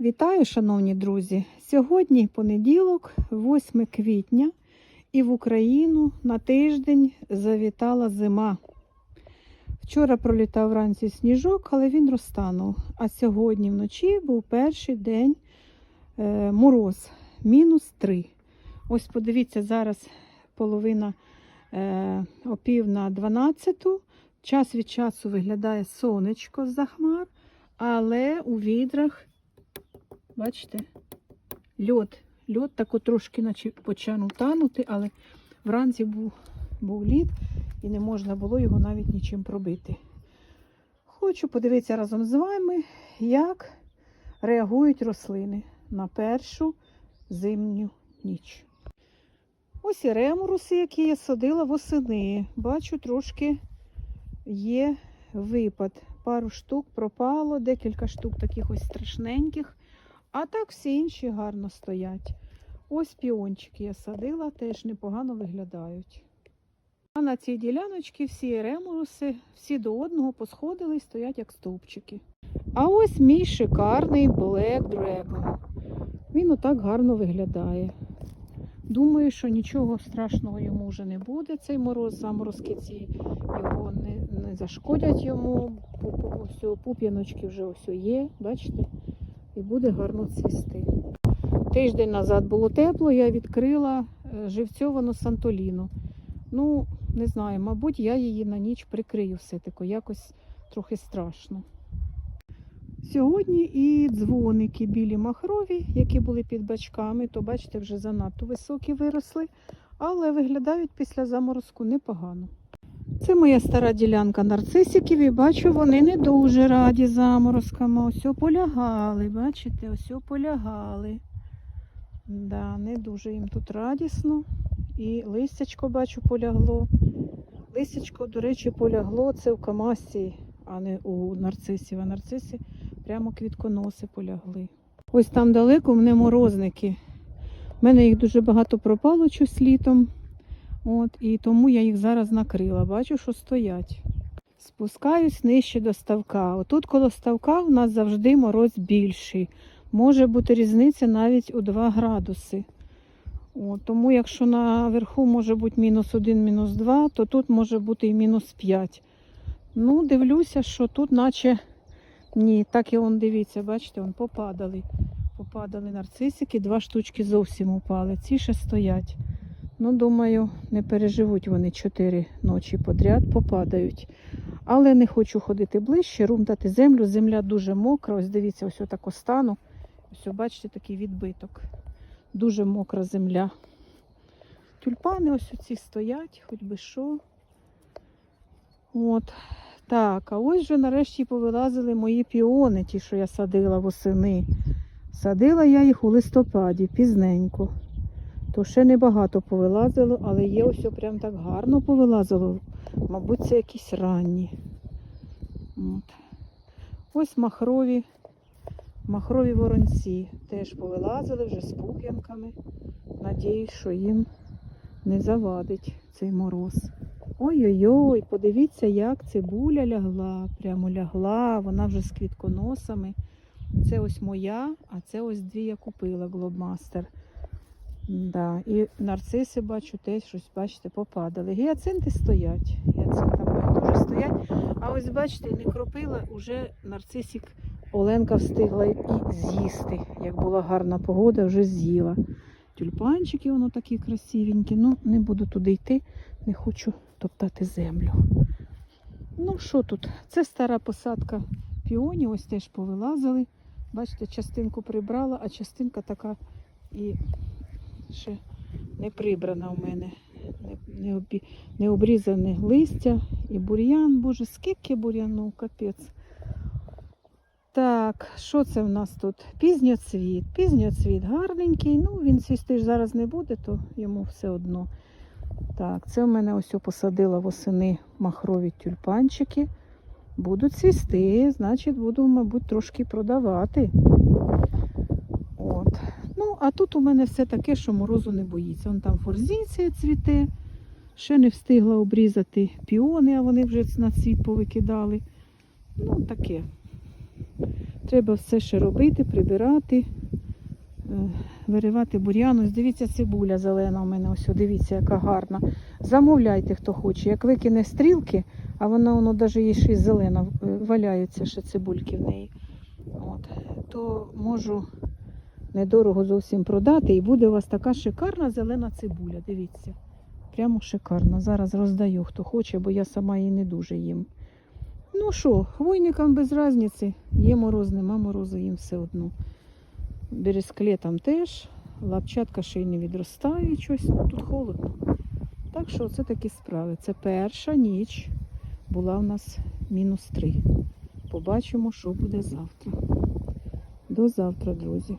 Вітаю, шановні друзі! Сьогодні понеділок, 8 квітня, і в Україну на тиждень завітала зима. Вчора пролітав вранці сніжок, але він розтанув. А сьогодні вночі був перший день е, мороз, мінус 3. Ось подивіться, зараз половина е, опів на 12. Час від часу виглядає сонечко з-за хмар, але у відрах Бачите? Льод. Льод тако трошки наче почав танути, але вранці був, був лід і не можна було його навіть нічим пробити. Хочу подивитися разом з вами, як реагують рослини на першу зимню ніч. Ось і ремуруси, які я садила восени. Бачу, трошки є випад. Пару штук пропало, декілька штук таких ось страшненьких. А так всі інші гарно стоять. Ось піончики я садила, теж непогано виглядають. А на цій діляночці всі ремуруси, всі до одного посходили і стоять як стовпчики. А ось мій шикарний Black Dragon. Він отак гарно виглядає. Думаю, що нічого страшного йому вже не буде. Цей мороз, заморозки ці його не, не зашкодять йому. Пуп'яночки вже ось є, бачите? І буде гарно цвісти. Тиждень назад було тепло, я відкрила е, живцьовану сантоліну. Ну, не знаю, мабуть, я її на ніч прикрию все-таки, якось трохи страшно. Сьогодні і дзвоники білі махрові, які були під бачками, то бачите, вже занадто високі виросли, але виглядають після заморозку непогано. Це моя стара ділянка нарцисиків і бачу, вони не дуже раді заморозками. Ось полягали, бачите, ось полягали. Да, не дуже їм тут радісно. І листячко, бачу, полягло. Листячко, до речі, полягло. Це в камасі, а не у нарцисів. А нарциси прямо квітконоси полягли. Ось там далеко в мене морозники. У мене їх дуже багато пропало щось літом. От, і тому я їх зараз накрила. Бачу, що стоять. Спускаюсь нижче до ставка. Отут коло ставка у нас завжди мороз більший. Може бути різниця навіть у 2 градуси. От, тому якщо наверху може бути мінус 1, мінус 2, то тут може бути і мінус 5. Ну, дивлюся, що тут наче ні. Так і он дивіться, бачите, он попадали. Попадали нарцисики, два штучки зовсім упали. Ці ще стоять. Ну, думаю, не переживуть вони чотири ночі подряд, попадають. Але не хочу ходити ближче, румтати землю. Земля дуже мокра. Ось дивіться, ось отако стану. Ось, бачите, такий відбиток. Дуже мокра земля. Тюльпани ось оці стоять, хоч би що. От. Так, а ось вже нарешті повилазили мої піони, ті, що я садила восени. Садила я їх у листопаді, пізненько. То ще небагато повилазило, але є ось прям так гарно повилазило. Мабуть, це якісь ранні. От. Ось махрові, махрові воронці теж повилазили вже з пуп'янками. Надіюсь, що їм не завадить цей мороз. Ой-ой-ой, подивіться, як цибуля лягла, прямо лягла, вона вже з квітконосами. Це ось моя, а це ось дві я купила Глобмастер. Да. І нарциси бачу, теж щось, бачите, попадали. Гіацинти стоять. Гіацинтами дуже стоять. А ось бачите, не кропила, уже нарцисик Оленка встигла і з'їсти. Як була гарна погода, вже з'їла. Тюльпанчики, воно такі красивенькі. Ну, не буду туди йти, не хочу топтати землю. Ну, що тут? Це стара посадка піонів, ось теж повилазили. Бачите, частинку прибрала, а частинка така і ще не прибрана у мене. Не, обі, не обрізане листя і бур'ян. Боже, скільки бур'яну, капець. Так, що це в нас тут? Пізньоцвіт. Пізньоцвіт гарненький. Ну, він цвісти ж зараз не буде, то йому все одно. Так, це в мене ось посадила восени махрові тюльпанчики. Будуть цвісти, значить, буду, мабуть, трошки продавати. А тут у мене все таке, що морозу не боїться. Вон там форзіція цвіте. Ще не встигла обрізати піони, а вони вже на цвіт повикидали. Ну, таке. Треба все ще робити, прибирати, е, виривати бур'ян. Ось дивіться, цибуля зелена у мене. Ось, дивіться, яка гарна. Замовляйте, хто хоче. Як викине стрілки, а вона воно навіть є ще зелена, валяються ще цибульки в неї. От, то можу недорого зовсім продати, і буде у вас така шикарна зелена цибуля. Дивіться. Прямо шикарна. Зараз роздаю, хто хоче, бо я сама її не дуже їм. Ну що, хвойникам без різниці. Є мороз, нема морозу, їм все одно. Бересклетам теж. Лапчатка ще й не відростає щось, ну тут холодно. Так що це такі справи. Це перша ніч була в нас мінус 3. Побачимо, що буде завтра. До завтра, друзі.